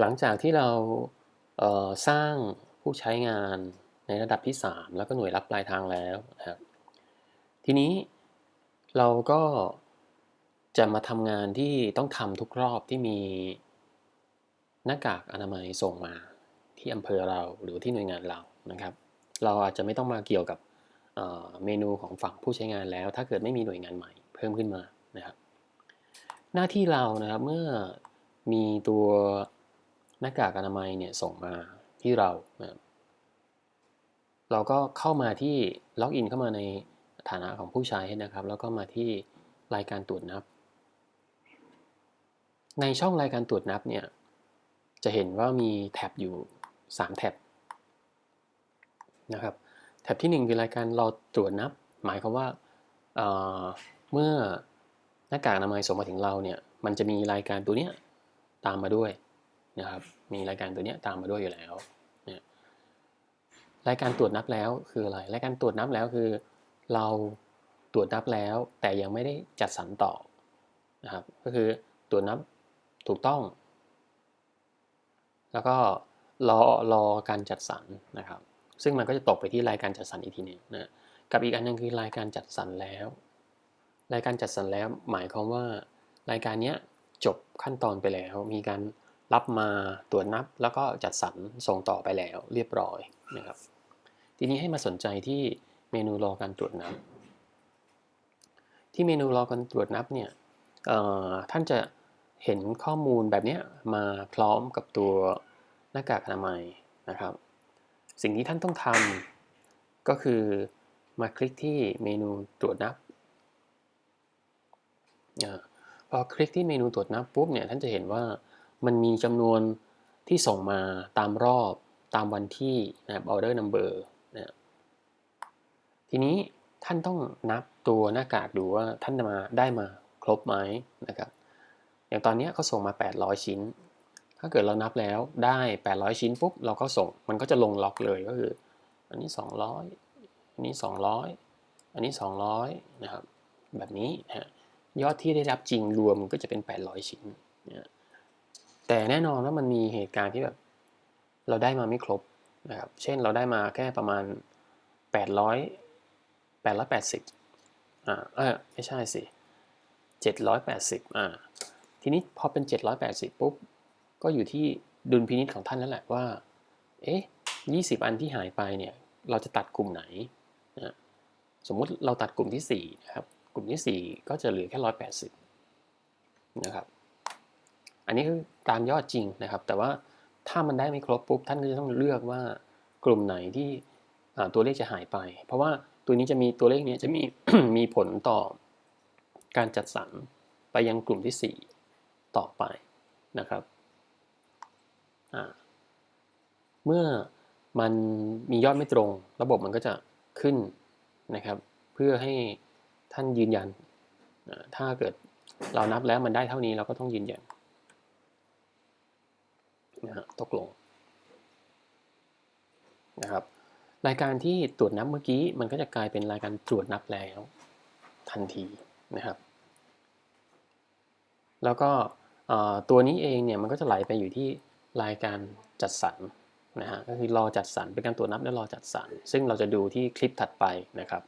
หลังจากที่เราเสร้างผู้ใช้งานในระดับที่ 3 แล้วก็หน่วยรับปลายทางแล้วนะครับทีนี้เราก็จะมาทำงานที่ต้องทำทุกรอบที่มีหน้ากากอนามัยส่งมาที่อำเภอเราหรือที่หน่วยงานเรานะครับ เราอาจจะไม่ต้องมาเกี่ยวกับเมนูของฝั่งผู้ใช้งานแล้ว ถ้าเกิดไม่มีหน่วยงานใหม่เพิ่มขึ้นมานะครับ หน้าที่เรานะครับเมื่อมีตัว หน้ากากอนามัยเนี่ยส่งมาที่เรา เราก็เข้ามาที่ล็อกอินเข้ามาในฐานะของผู้ใช้นะครับ แล้วก็มาที่รายการตรวจนับ ในช่องรายการตรวจนับเนี่ยจะเห็นว่ามีแท็บอยู่ 3 แท็บนะครับแท็บที่ 1 คือรายการเราตรวจนับ หมายความว่าเเมื่อหน้ากากอนามัยส่งมาถึงเราเนี่ยมันจะมีรายการตัวเนี้ยตามมาด้วย นะครับ มีรายการตัวนี้ตามมาด้วยอยู่แล้วเนี่ยรายการตรวจนับแล้วคืออะไร รายการตรวจนับแล้วคือ เราตรวจนับแล้ว แต่ยังไม่ได้จัดสรรต่อนะครับ ก็คือตรวจนับถูกต้อง แล้วก็รอรอการจัดสรรนะครับ ซึ่งมันก็จะตกไปที่รายการจัดสรรอีกทีหนึงนะกับอีกอันหนึงคือรายการจัดสรรแล้ว รายการจัดสรรแล้วหมายความว่า รายการนี้จบขั้นตอนไปแล้ว มีการ รับมาตรวจนับแล้วก็จัดสรรส่งต่อไปแล้วเรียบร้อยนะครับ ทีนี้ให้มาสนใจที่เมนูรอการตรวจนับ ที่เมนูรอการตรวจนับเนี่ยท่านจะเห็นข้อมูลแบบนี้มาพร้อมกับตัวหน้ากากอนามัยนะครับ สิ่งที่ท่านต้องทำก็คือมาคลิกที่เมนูตรวจนับพอคลิกที่เมนูตรวจนับปุ๊บเนี่ยท่านจะเห็นว่า มันมีจำนวนที่ส่งมาตามรอบตามวันที่นะครับ order number นะทีนี้ท่านต้องนับตัวหน้ากากดูว่าท่านมาได้มาครบไหมนะครับ อย่างตอนนี้เขาส่งมา 800 ชิ้น ถ้าเกิดเรานับแล้วได้ 800 ชิ้นปุ๊บเราก็ส่งมันก็จะลงล็อกเลยก็คือ อันนี้ 200 อันนี้ 200 อันนี้ 200 นะครับ แบบนี้นะฮะยอดที่ได้รับจริงรวมก็จะเป็น 800 ชิ้นนะ แต่แน่นอนว่ามันมีเหตุการณ์ที่แบบ เราได้มาไม่ครบนะครับ เช่นเราได้มาแค่ประมาณ 800 880อ่าเออไม่ใช่สิ 780อ่าทีนี้พอเป็น 780 ปุ๊บ ก็อยู่ที่ดุลพินิจของท่านนั่นแหละว่า เอ๊ะ20 อันที่หายไปเนี่ย เราจะตัดกลุ่มไหนนะสมมุติเราตัดกลุ่มที่4นะครับ กลุ่มที่ 4 ก็จะเหลือแค่ 180 นะครับ อันนี้คือตามยอดจริงนะครับ แต่ว่าถ้ามันได้ไม่ครบปุ๊บท่านก็จะต้องเลือกว่ากลุ่มไหนที่ตัวเลขจะหายไป เพราะว่าตัวนี้จะมีตัวเลขเนี้จะมีมีผลต่อการจัดสรรไปยังกลุ่มที่ 4 ต่อไปนะครับ เมื่อมันมียอดไม่ตรง ระบบมันก็จะขึ้นนะครับ เพื่อให้ท่านยืนยัน ถ้าเกิดเรานับแล้วมันได้เท่านี้เราก็ต้องยืนยัน นะฮะตกลงนะครับรายการที่ตรวจนับเมื่อกี้มันก็จะกลายเป็นรายการตรวจนับแล้วทันทีนะครับ แล้วก็ตัวนี้เองเนี่ยมันก็จะไหลไปอยู่ที่รายการจัดสรรนะฮะก็คือรอจัดสรรเป็นการตรวจนับและรอจัดสรรซึ่งเราจะดูที่คลิปถัดไปนะครับ